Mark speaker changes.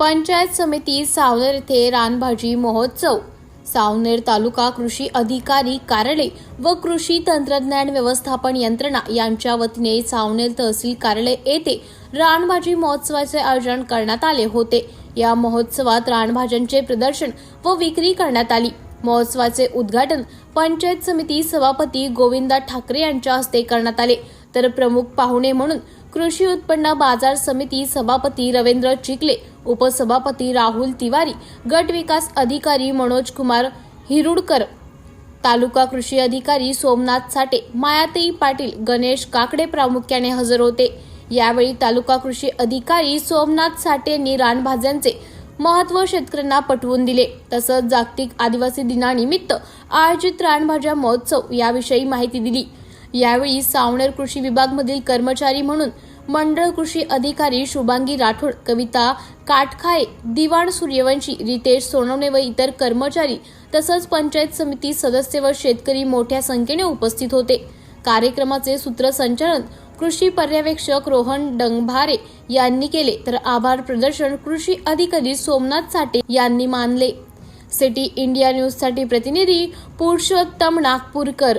Speaker 1: पंचायत समिती सावनेर येथे रानभाजी महोत्सव. सावनेर तालुका कृषी अधिकारी कार्यालय व कृषी तंत्रज्ञान व्यवस्थापन यंत्रणा यांच्या वतीने सावनेर तहसील कार्यालय येथे रानभाजी महोत्सवाचे आयोजन करण्यात आले होते. या महोत्सवात रानभाज्यांचे प्रदर्शन व विक्री करण्यात आली. महोत्सवाचे उद्घाटन पंचायत समिती सभापती गोविंदा ठाकरे यांच्या हस्ते करण्यात आले. तर प्रमुख पाहुणे म्हणून कृषी उत्पन्न बाजार समिती सभापती रवींद्र चिखले उपसभापती राहुल तिवारी गट विकास अधिकारी मनोज कुमार हिरुडकर तालुका कृषी अधिकारी सोमनाथ साठे मायाताई पाटील गणेश काकडे प्रामुख्याने हजर होते. यावेळी तालुका कृषी अधिकारी सोमनाथ साठे यांनी रानभाज्यांचे महत्त्व शेतकऱ्यांना पटवून दिले. तसंच जागतिक आदिवासी दिनानिमित्त आयोजित रानभाज्या महोत्सव याविषयी माहिती दिली. यावेळी सावनेर कृषी विभागमधील कर्मचारी म्हणून मंडळ कृषी अधिकारी शुभांगी राठोड कविता काटखाळे दिवाण सूर्यवंशी रितेश सोनवणे व इतर कर्मचारी तसंच पंचायत समिती सदस्य व शेतकरी मोठ्या संख्येने उपस्थित होते. कार्यक्रमाचे सूत्रसंचालन कृषी पर्यवेक्षक रोहन डंगभारे यांनी केले. तर आभार प्रदर्शन कृषी अधिकारी सोमनाथ साठे यांनी मानले. सिटी इंडिया न्यूजसाठी प्रतिनिधी पुरुषोत्तम नागपूरकर.